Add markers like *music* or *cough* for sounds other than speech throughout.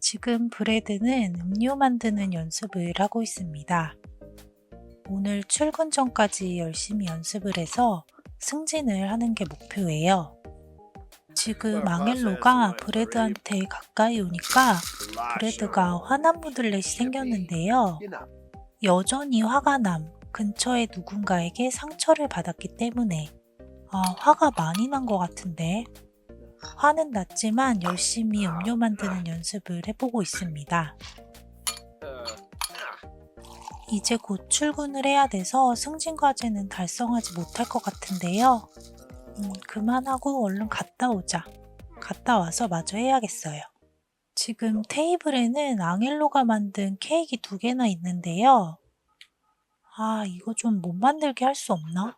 지금 브레드는 음료 만드는 연습을 하고 있습니다. 오늘 출근 전까지 열심히 연습을 해서 승진을 하는 게 목표예요. 지금 앙헬로가 브레드한테 가까이 오니까 브레드가 화난 무들렛이 생겼는데요. 여전히 화가 남 근처에 누군가에게 상처를 받았기 때문에 아 화가 많이 난 것 같은데 화는 났지만 열심히 음료 만드는 연습을 해보고 있습니다. 이제 곧 출근을 해야 돼서 승진 과제는 달성하지 못할 것 같은데요. 음, 그만하고 얼른 갔다 오자. 갔다 와서 마저 해야겠어요. 지금 테이블에는 앙헬로가 만든 케이크 두 개나 있는데요. 아, 이거 좀 못 만들게 할 수 없나?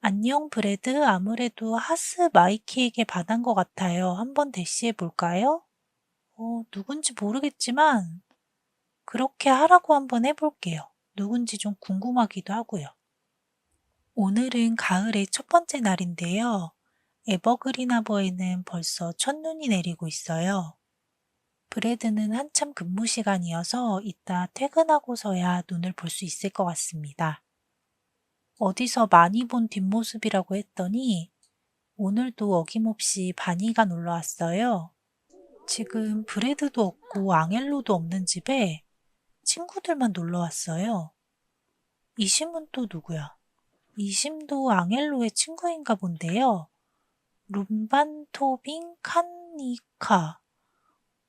안녕, 브레드. 아무래도 하스 마이키에게 받은 것 같아요. 한번 대시해 볼까요? 어, 누군지 모르겠지만, 그렇게 하라고 한번 해볼게요. 누군지 좀 궁금하기도 하고요. 오늘은 가을의 첫 번째 날인데요. 에버그린 하버에는 벌써 첫눈이 내리고 있어요. 브레드는 한참 근무 시간이어서 이따 퇴근하고서야 눈을 볼 수 있을 것 같습니다. 어디서 많이 본 뒷모습이라고 했더니 오늘도 어김없이 바니가 놀러 왔어요. 지금 브레드도 없고 앙헬로도 없는 집에 친구들만 놀러 왔어요. 이심은 또 누구야? 이심도 앙헬로의 친구인가 본데요. 룸반토빙 칸니카.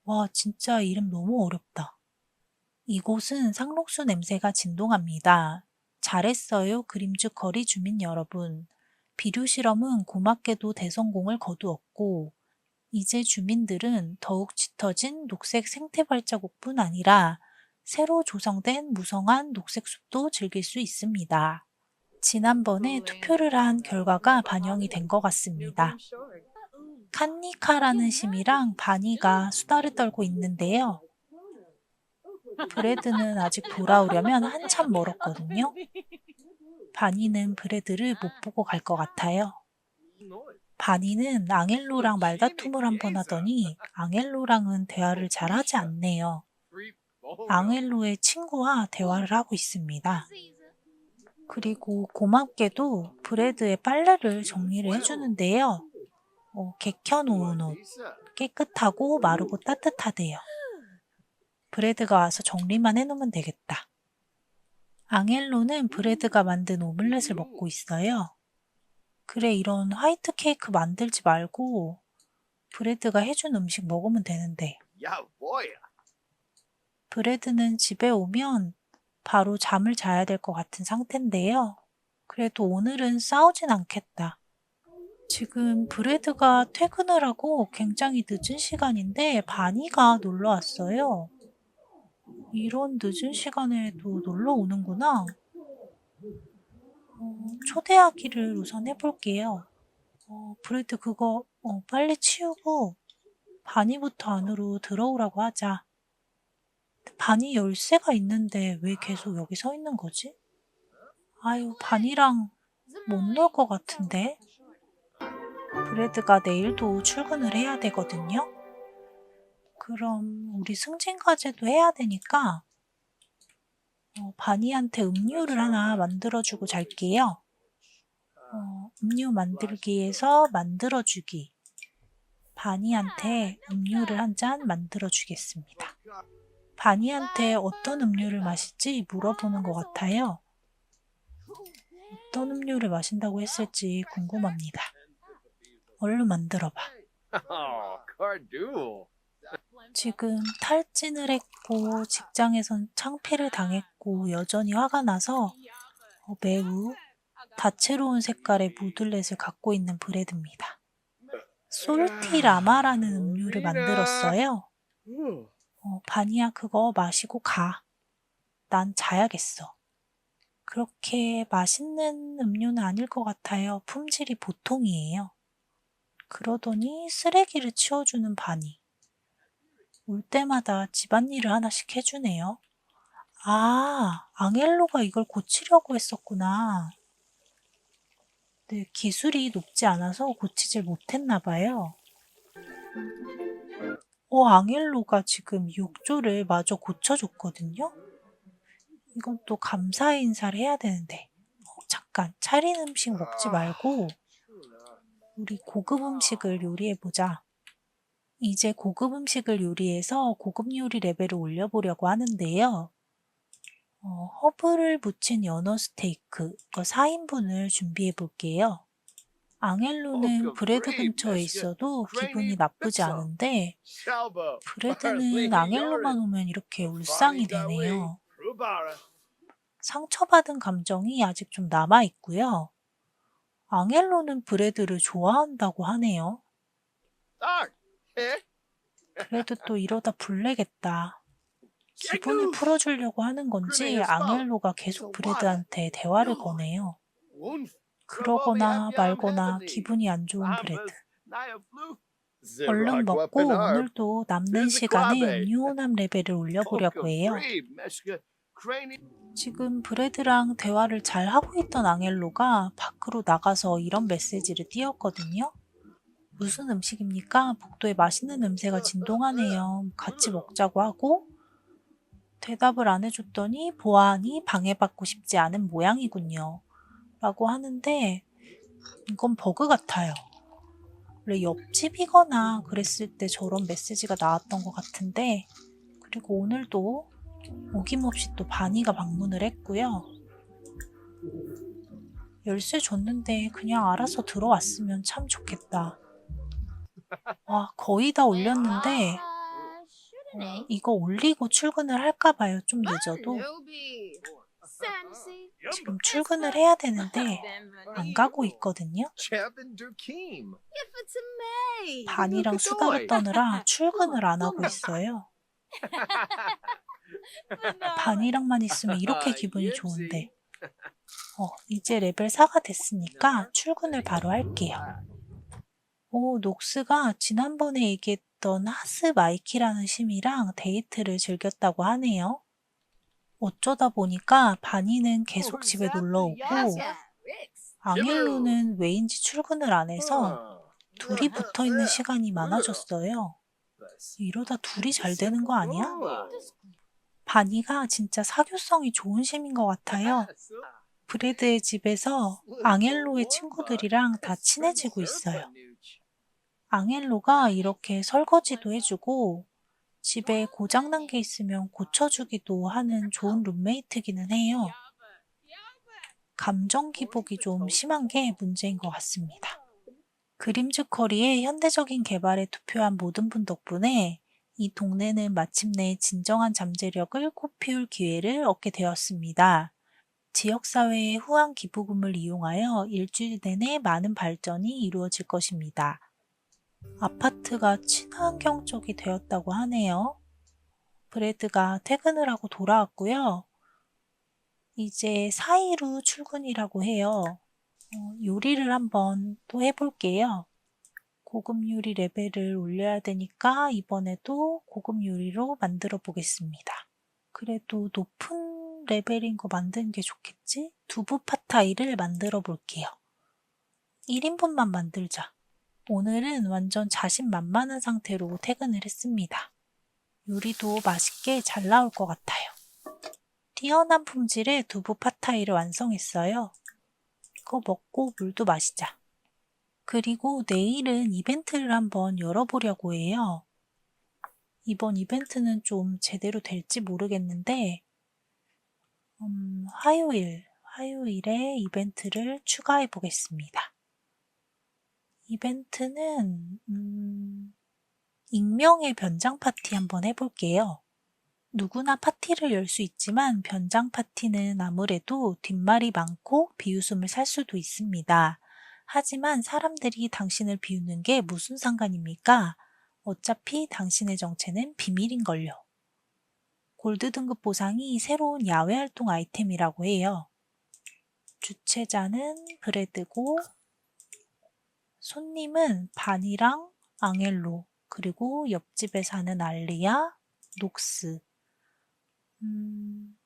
와, 진짜 이름 너무 어렵다. 이곳은 상록수 냄새가 진동합니다. 잘했어요, 그림주커리 주민 여러분. 비료 실험은 고맙게도 대성공을 거두었고, 이제 주민들은 더욱 짙어진 녹색 생태 발자국뿐 아니라 새로 조성된 무성한 녹색 숲도 즐길 수 있습니다. 지난번에 투표를 한 결과가 반영이 된 것 같습니다. 칸니카라는 심이랑 바니가 수다를 떨고 있는데요. 브레드는 아직 돌아오려면 한참 멀었거든요. 바니는 브레드를 못 보고 갈 것 같아요. 바니는 앙헬로랑 말다툼을 한번 하더니 앙헬로랑은 대화를 잘 하지 않네요. 앙헬로의 친구와 대화를 하고 있습니다. 그리고 고맙게도 브레드의 빨래를 정리를 해주는데요. 어, 개켜놓은 옷, 깨끗하고 마르고 따뜻하대요. 브레드가 와서 정리만 해놓으면 되겠다. 앙헬로는 브레드가 만든 오믈렛을 먹고 있어요. 그래, 이런 화이트 케이크 만들지 말고 브레드가 해준 음식 먹으면 되는데. Yeah, boy. 브레드는 집에 오면 바로 잠을 자야 될 것 같은 상태인데요. 그래도 오늘은 싸우진 않겠다. 지금 브레드가 퇴근을 하고 굉장히 늦은 시간인데 바니가 놀러 왔어요. 이런 늦은 시간에도 놀러 오는구나. 어, 초대하기를 우선 해볼게요. 어, 브레드 그거 어, 빨리 치우고 바니부터 안으로 들어오라고 하자. 바니 열쇠가 있는데 왜 계속 여기 서 있는 거지? 아유, 바니랑 못 놀 것 같은데? 브레드가 내일도 출근을 해야 되거든요? 그럼 우리 승진 과제도 해야 되니까 어, 바니한테 음료를 하나 만들어주고 잘게요. 어, 음료 만들기에서 만들어주기. 바니한테 음료를 한 잔 만들어주겠습니다. 바니한테 어떤 음료를 마실지 물어보는 것 같아요. 어떤 음료를 마신다고 했을지 궁금합니다. 얼른 만들어봐. *laughs* 지금 탈진을 했고 직장에선 창피를 당했고 여전히 화가 나서 어, 매우 다채로운 색깔의 무들렛을 갖고 있는 브레드입니다. 솔티 라마라는 음료를 만들었어요. 어, 바니야 그거 마시고 가. 난 자야겠어. 그렇게 맛있는 음료는 아닐 것 같아요. 품질이 보통이에요. 그러더니 쓰레기를 치워주는 바니. 올 때마다 집안일을 하나씩 해주네요. 아, 앙헬로가 이걸 고치려고 했었구나. 네, 기술이 높지 않아서 고치질 못했나 봐요. 어, 앙헬로가 지금 욕조를 마저 고쳐줬거든요? 이건 또 감사의 인사를 해야 되는데. 어, 잠깐, 차린 음식 먹지 말고, 우리 고급 음식을 요리해보자. 이제 고급 음식을 요리해서 고급 요리 레벨을 올려보려고 하는데요. 어, 허브를 묻힌 연어 스테이크, 이거 4인분을 준비해 볼게요. 앙헬로는 어, 브레드 근처에. 있어도 기분이 나쁘지. 않은데. 브레드는 *laughs* 앙헬로만 오면 이렇게 울상이 되네요. 상처받은 감정이 아직 좀 남아 있고요. 앙헬로는 브레드를 좋아한다고 하네요. 그래도 또 이러다 불내겠다. 기분을 풀어주려고 하는 건지 앙헬로가 계속 브레드한테 대화를 거네요. 그러거나 말거나 기분이 안 좋은 브레드. 얼른 먹고 오늘도 남는 시간에 음유온함 레벨을 올려보려고 해요. 지금 브레드랑 대화를 잘 하고 있던 앙헬로가 밖으로 나가서 이런 메시지를 띄웠거든요. 무슨 음식입니까? 복도에 맛있는 냄새가 진동하네요. 같이 먹자고 하고 대답을 안 해줬더니 보아하니 방해받고 싶지 않은 모양이군요. 라고 하는데 이건 버그 같아요. 원래 옆집이거나 그랬을 때 저런 메시지가 나왔던 것 같은데 그리고 오늘도 어김없이 또 바니가 방문을 했고요. 열쇠 줬는데 그냥 알아서 들어왔으면 참 좋겠다. 와, 거의 다 올렸는데 어, 이거 올리고 출근을 할까 봐요. 좀 늦어도. 지금 출근을 해야 되는데 안 가고 있거든요. 반이랑 수다를 떠느라 *laughs* 출근을 안 하고 있어요. 반이랑만 있으면 이렇게 기분이 좋은데. 어, 이제 레벨 4가 됐으니까 출근을 바로 할게요. 오, 녹스가 지난번에 얘기했던 하스 마이키라는 심이랑 데이트를 즐겼다고 하네요. 어쩌다 보니까 바니는 계속 집에 놀러 오고 앙헬로는 왜인지 출근을 안 해서 둘이 붙어 있는 시간이 많아졌어요. 이러다 둘이 잘 되는 거 아니야? 바니가 진짜 사교성이 좋은 심인 것 같아요. 브레드의 집에서 앙헬로의 친구들이랑 다 친해지고 있어요. 앙헬로가 이렇게 설거지도 해주고 집에 고장난 게 있으면 고쳐주기도 하는 좋은 룸메이트기는 해요. 감정 기복이 좀 심한 게 문제인 것 같습니다. 그림즈 커리의 현대적인 개발에 투표한 모든 분 덕분에 이 동네는 마침내 진정한 잠재력을 꽃피울 기회를 얻게 되었습니다. 지역사회의 후한 기부금을 이용하여 일주일 내내 많은 발전이 이루어질 것입니다. 아파트가 친환경 쪽이 되었다고 하네요. 브레드가 퇴근을 하고 돌아왔고요. 이제 4일후 출근이라고 해요. 어, 요리를 한번 또 해볼게요. 고급 요리 레벨을 올려야 되니까 이번에도 고급 요리로 만들어 보겠습니다. 그래도 높은 레벨인 거 만드는 게 좋겠지? 두부 파타이를 만들어 볼게요. 1인분만 만들자. 오늘은 완전 자신만만한 상태로 퇴근을 했습니다. 요리도 맛있게 잘 나올 것 같아요. 뛰어난 품질의 두부 파타이를 완성했어요. 이거 먹고 물도 마시자. 그리고 내일은 이벤트를 한번 열어보려고 해요. 이번 이벤트는 좀 제대로 될지 모르겠는데, 음, 화요일, 화요일에 이벤트를 추가해 보겠습니다. 이벤트는, 음, 익명의 변장 파티 한번 해볼게요. 누구나 파티를 열 수 있지만 변장 파티는 아무래도 뒷말이 많고 비웃음을 살 수도 있습니다. 하지만 사람들이 당신을 비웃는 게 무슨 상관입니까? 어차피 당신의 정체는 비밀인걸요. 골드 등급 보상이 새로운 야외 활동 아이템이라고 해요. 주최자는 브레드고, 손님은 바니랑 앙헬로, 그리고 옆집에 사는 알리아, 녹스, 음,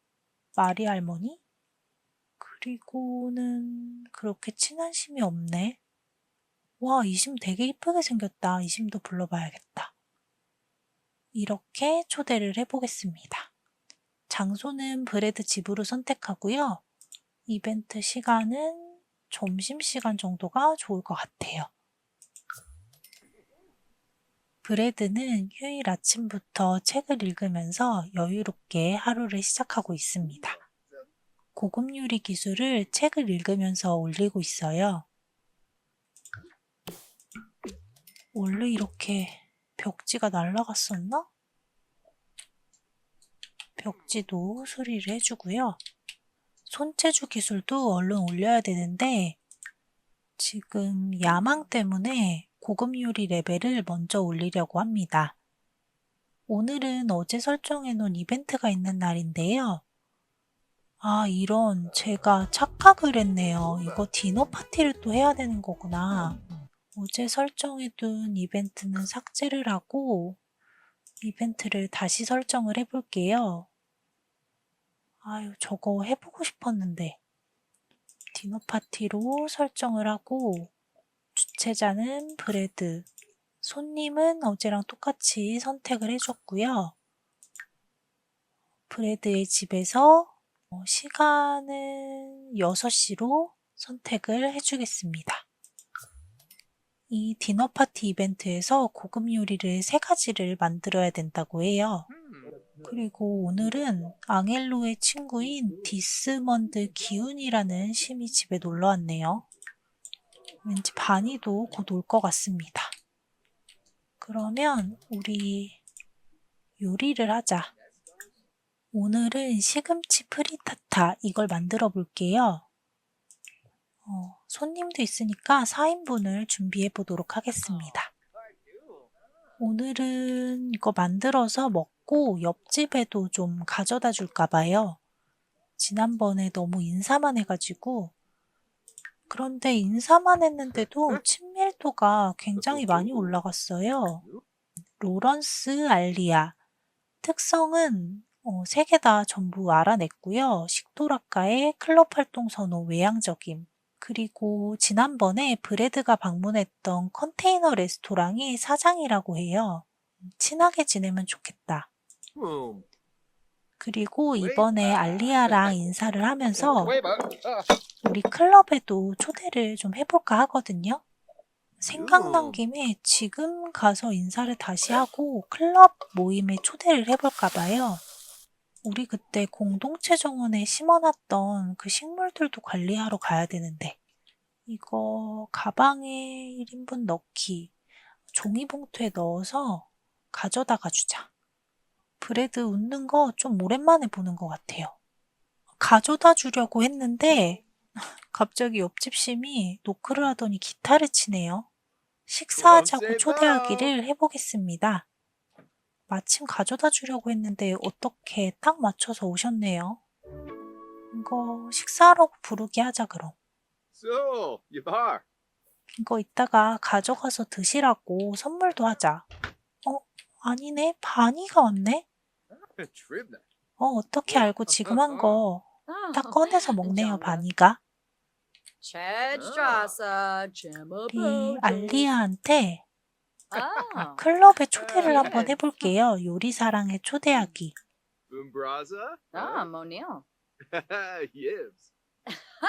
마리 할머니? 그리고는 그렇게 친한 심이 없네. 와, 이 심 되게 이쁘게 생겼다. 이 심도 불러봐야겠다. 이렇게 초대를 해보겠습니다. 장소는 브레드 집으로 선택하고요. 이벤트 시간은 점심시간 정도가 좋을 것 같아요. 브레드는 휴일 아침부터 책을 읽으면서 여유롭게 하루를 시작하고 있습니다. 고급 요리 기술을 책을 읽으면서 올리고 있어요. 원래 이렇게 벽지가 날라갔었나? 벽지도 수리를 해주고요. 손재주 기술도 얼른 올려야 되는데 지금 야망 때문에 고급 요리 레벨을 먼저 올리려고 합니다. 오늘은 어제 설정해 놓은 이벤트가 있는 날인데요. 아, 이런 제가 착각을 했네요. 이거 디너 파티를 또 해야 되는 거구나. 어제 설정해둔 이벤트는 삭제를 하고 이벤트를 다시 설정을 해볼게요. 아유, 저거 해보고 싶었는데. 디너 파티로 설정을 하고 주최자는 브레드, 손님은 어제랑 똑같이 선택을 해줬고요. 브레드의 집에서 어, 시간은 6시로 선택을 해주겠습니다. 이 디너 파티 이벤트에서 고급 요리를 세 가지를 만들어야 된다고 해요. 그리고 오늘은 앙헬로의 친구인 디스먼드 기운이라는 심이 집에 놀러 왔네요. 왠지 바니도 곧 올 것 같습니다. 그러면 우리 요리를 하자. 오늘은 시금치 프리타타 이걸 만들어 볼게요. 어, 손님도 있으니까 4인분을 준비해 보도록 하겠습니다. 오늘은 이거 만들어서 먹고 옆집에도 좀 가져다 줄까 봐요. 지난번에 너무 인사만 해가지고 그런데 인사만 했는데도 친밀도가 굉장히 많이 올라갔어요. 로런스 알리아 특성은 어, 세개 다 전부 알아냈고요. 식도락가의 클럽 활동 선호 외향적임 그리고 지난번에 브레드가 방문했던 컨테이너 레스토랑이 사장이라고 해요. 친하게 지내면 좋겠다. 그리고 이번에 알리아랑 *laughs* 인사를 하면서 우리 클럽에도 초대를 좀 해볼까 하거든요. 생각난 김에 지금 가서 인사를 다시 하고 클럽 모임에 초대를 해볼까 봐요. 우리 그때 공동체 정원에 심어놨던 그 식물들도 관리하러 가야 되는데 이거 가방에 1인분 넣기 종이봉투에 넣어서 가져다가 주자. 브레드 웃는 거 좀 오랜만에 보는 것 같아요. 가져다 주려고 했는데 *laughs* 갑자기 옆집 심이 노크를 하더니 기타를 치네요. 식사하자고 초대하기를 해보겠습니다. 마침 가져다 주려고 했는데 어떻게 딱 맞춰서 오셨네요. 이거 식사하라고 부르게 하자 그럼. so, Yabar. 이거 이따가 가져가서 드시라고 선물도 하자. 어? 아니네. 바니가 왔네? *laughs* 어, 어떻게 알고 지금 한 거 *laughs* 딱 꺼내서 먹네요, 바니가. Chedstrasa, 우리 알리아한테 아, 클럽에 초대를 한번 해볼게요. 요리사랑에 초대하기. Boombraza. 아. Yibs. *laughs* 하!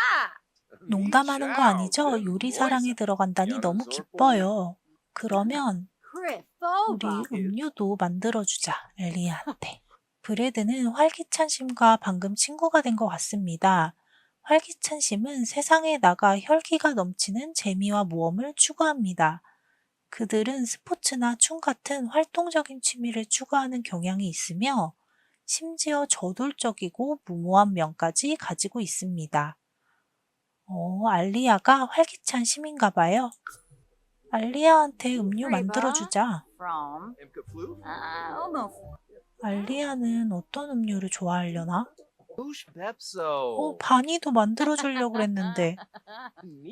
농담하는 거 아니죠? 요리사랑에 들어간다니 너무 기뻐요. 그러면 우리 크리포바. 음료도 만들어주자, 엘리아한테. 브레드는 활기찬 심과 방금 친구가 된 것 같습니다. 활기찬 심은 세상에 나가 혈기가 넘치는 재미와 모험을 추구합니다. 그들은 스포츠나 춤 같은 활동적인 취미를 추구하는 경향이 있으며 심지어 저돌적이고 무모한 면까지 가지고 있습니다. 어, 알리아가 활기찬 심인가 봐요. 알리아한테 음료 만들어주자. 어머. 알리아는 어떤 음료를 좋아하려나? Pepso. 어, 바니도 만들어주려고 그랬는데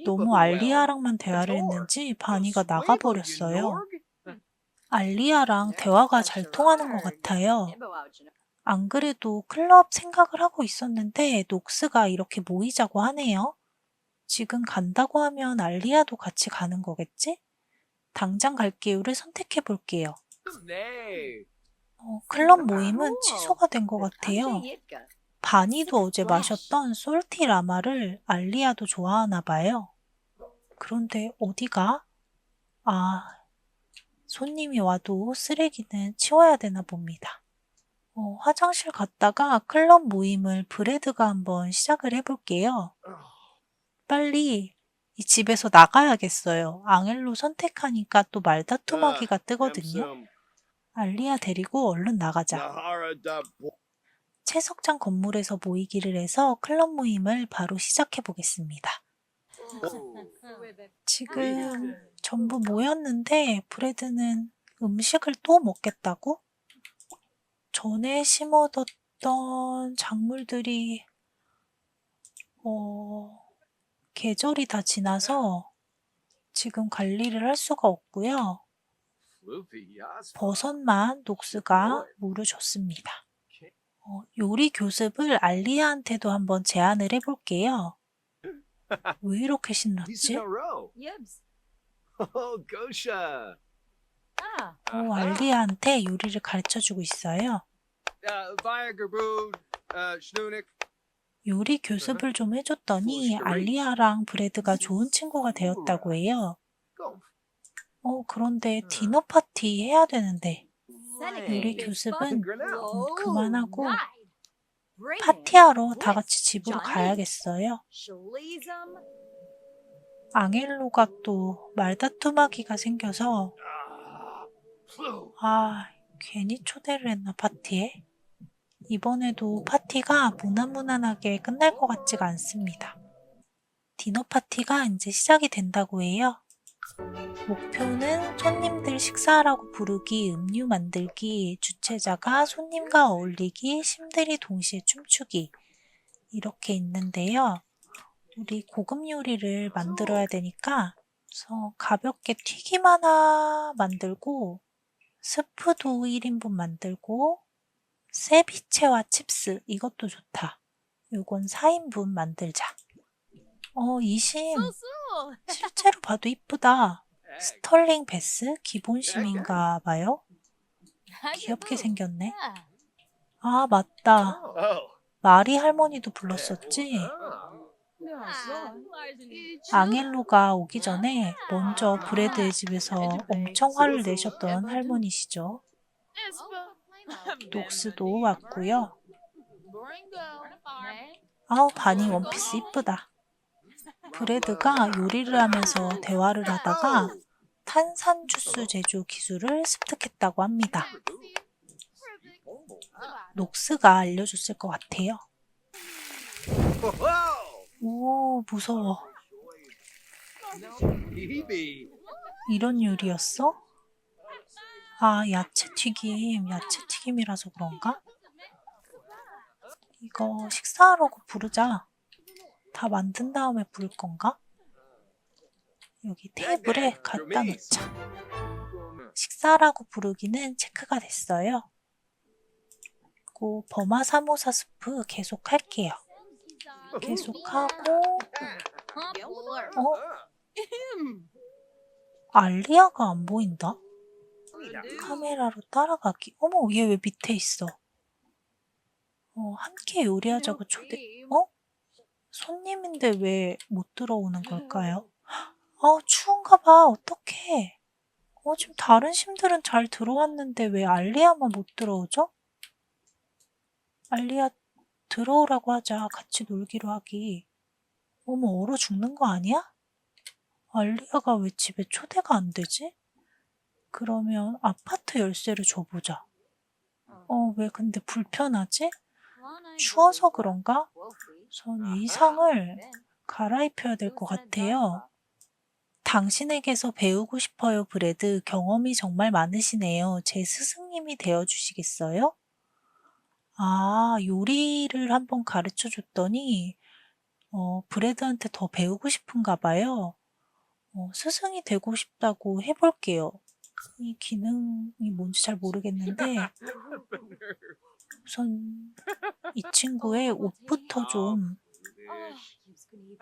너무 알리아랑만 대화를 했는지 바니가 나가버렸어요. 알리아랑 대화가 잘 통하는 것 같아요. 안 그래도 클럽 생각을 하고 있었는데 녹스가 이렇게 모이자고 하네요. 지금 간다고 하면 알리아도 같이 가는 거겠지? 당장 갈 기회를 선택해 볼게요. 어, 클럽 모임은 취소가 된 것 같아요. 바니도 어제 마셨던 솔티 라마를 알리아도 좋아하나 봐요. 그런데 어디가? 아, 손님이 와도 쓰레기는 치워야 되나 봅니다. 어, 화장실 갔다가 클럽 모임을 브레드가 한번 시작을 해볼게요. 빨리 이 집에서 나가야겠어요. 앙헬로 선택하니까 또 말다툼하기가 뜨거든요. Emsum 알리아 데리고 얼른 나가자. 채석장 건물에서 모이기를 해서 클럽 모임을 바로 시작해 보겠습니다. 지금 전부 모였는데 브레드는 음식을 또 먹겠다고? 전에 심어뒀던 작물들이 어 계절이 다 지나서 지금 관리를 할 수가 없고요. 버섯만 녹스가 물을 줬습니다. 어, 요리 교습을 알리아한테도 한번 제안을 해볼게요. 왜 이렇게 신났지? Yibs. Oh, Gosha. Ah. 어, 알리아한테 요리를 가르쳐주고 있어요. Uh, uh. 요리 교습을 좀 해줬더니 알리아랑 브레드가 좋은 친구가 되었다고 해요. Go. 어, 그런데 디너 파티 해야 되는데 Seneca. 교습은 Grinnell. 그만하고. 파티하러 다 같이 집으로 가야겠어요. 앙헬로가 또 말다툼하기가 생겨서 Ah. 아, 괜히 초대를 했나, 파티에? 이번에도 파티가 무난무난하게 끝날 것 같지가 않습니다. 디너 파티가 이제 시작이 된다고 해요. 목표는 손님들 식사하라고 부르기, 음료 만들기, 주최자가 손님과 어울리기, 심들이 동시에 춤추기. 이렇게 있는데요. 우리 고급 요리를 만들어야 되니까, 그래서 가볍게 튀김 하나 만들고, 스프도 1인분 만들고 세비체와 칩스 이것도 좋다. 요건 4인분 만들자. 어, 이심 *laughs* 실제로 봐도 이쁘다. 스털링 베스 기본심인가 봐요. 귀엽게 생겼네. 아, 맞다. Oh. 마리 할머니도 불렀었지. Ah. 앙헬로가 오기 전에 먼저 브레드의 집에서 엄청 화를 내셨던 할머니시죠. 녹스도 *laughs* 왔고요. 아우 바니 원피스 이쁘다. 브레드가 요리를 하면서 대화를 하다가 탄산 주스 제조 기술을 습득했다고 합니다. 녹스가 알려줬을 것 같아요. 오 무서워. 이런 요리였어? 아 야채 튀김, 야채 튀김이라서 그런가? 이거 식사하라고 부르자. 다 만든 다음에 부를 건가? 여기 테이블에 갖다 놓자. 식사라고 부르기는 체크가 됐어요. 그리고 버마 사모사 스프 계속 할게요. 계속하고 어? 알리아가 안 보인다? 카메라로 따라가기. 어머, 얘 왜 밑에 있어? 어, 함께 요리하자고 초대. 어? 손님인데 왜 못 들어오는 걸까요? 아, 추운가 봐. 어떡해. 어, 지금 다른 심들은 잘 들어왔는데 왜 알리아만 못 들어오죠? 알리아 들어오라고 하자. 같이 놀기로 하기. 어머, 얼어 죽는 거 아니야? 알리아가 왜 집에 초대가 안 되지? 그러면 아파트 열쇠를 줘보자. 어, 왜 근데 불편하지? 추워서 그런가? 전 의상을 갈아입혀야 될 것 같아요. 당신에게서 배우고 싶어요, 브레드. 경험이 정말 많으시네요. 제 스승님이 되어 주시겠어요? 아, 요리를 한번 가르쳐 줬더니, 어, 브레드한테 더 배우고 싶은가 봐요. 어, 스승이 되고 싶다고 해볼게요. 이 기능이 뭔지 잘 모르겠는데, *laughs* 우선 이 *laughs* 친구의 옷부터 좀,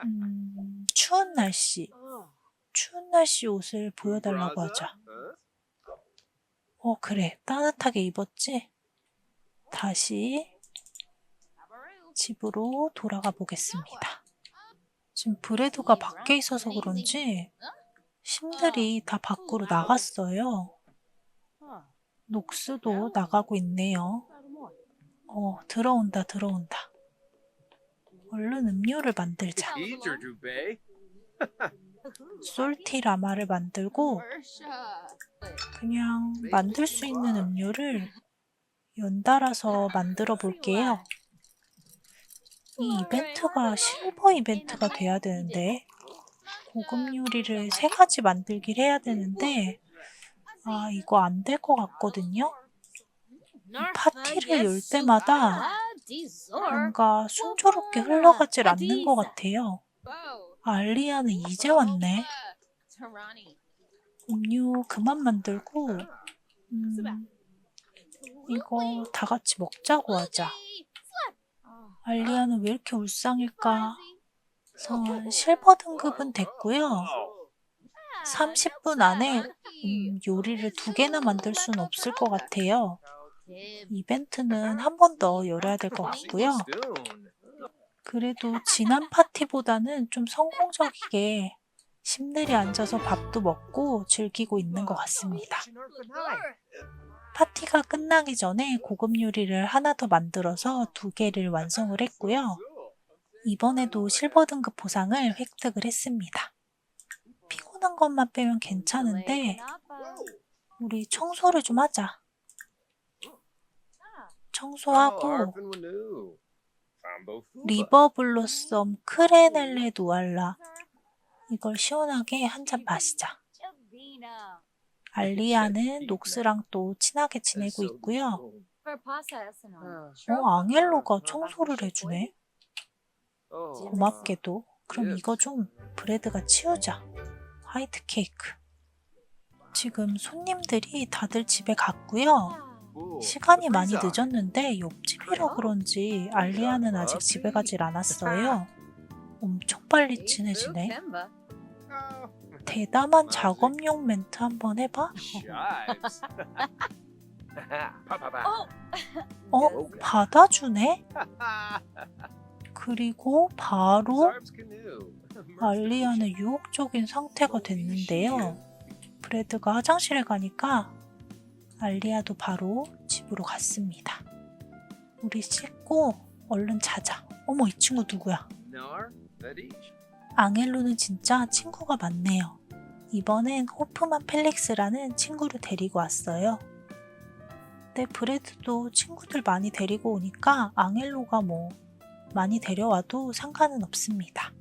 음, 추운 날씨, 추운 날씨 옷을 보여달라고 하자. 어, 그래. 따뜻하게 입었지? 다시 집으로 돌아가 보겠습니다. 지금 브레드가 밖에 있어서 그런지 심들이 다 밖으로 나갔어요. 녹스도 나가고 있네요. 어, 들어온다, 들어온다. 얼른 음료를 만들자. Eater, Dubé. 솔티 라마를 만들고 그냥 만들 수 있는 음료를 연달아서 만들어 볼게요. 이 이벤트가 실버 이벤트가 돼야 되는데 고급 요리를 세 가지 만들길 해야 되는데 아 이거 안 될 것 같거든요. 파티를 열 때마다 뭔가 순조롭게 흘러가질 않는 것 같아요. 알리아는 이제 왔네. 음료 그만 만들고 음, 이거 다 같이 먹자고 하자. 알리아는 왜 이렇게 울상일까? 우선 실버 등급은 됐고요. 30분 안에 음, 요리를 두 개나 만들 수는 없을 것 같아요. 이벤트는 한 번 더 열어야 될 것 같고요. 그래도 지난 파티보다는 좀 성공적이게 심들이 앉아서 밥도 먹고 즐기고 있는 것 같습니다. 파티가 끝나기 전에 고급 요리를 하나 더 만들어서 두 개를 완성을 했고요. 이번에도 실버 등급 보상을 획득을 했습니다. 피곤한 것만 빼면 괜찮은데 우리 청소를 좀 하자. Oh, 청소하고 Arfin Wanu. Fambo Fuba. 리버 블로썸 크레넬레 누알라 이걸 시원하게 한 잔 마시자. 알리아는 녹스랑 또 친하게 지내고 있고요. 어, 앙헬로가 청소를 해주네. Oh. 고맙게도. 그럼 이거 좀 브레드가 치우자. 화이트 케이크. 지금 손님들이 다들 집에 갔고요. 시간이 the 많이. 늦었는데 옆집이라 그런지 알리아는 아직 집에 가질 않았어요. 엄청 빨리 친해지네. 대담한 작업용 멘트 한번 해봐. pa, *laughs* pa. 어? 받아주네? 그리고 바로. 알리아는 유혹적인 상태가 됐는데요. 브레드가 화장실에 가니까 알리아도 바로 집으로 갔습니다. 우리 씻고 얼른 자자. 어머, 이 친구 누구야? 앙헬로는 진짜 친구가 많네요. 이번엔 호프만 펠릭스라는 친구를 데리고 왔어요. 근데 브레드도 친구들 많이 데리고 오니까 앙헬로가 뭐 많이 데려와도 상관은 없습니다.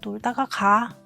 놀다가 가.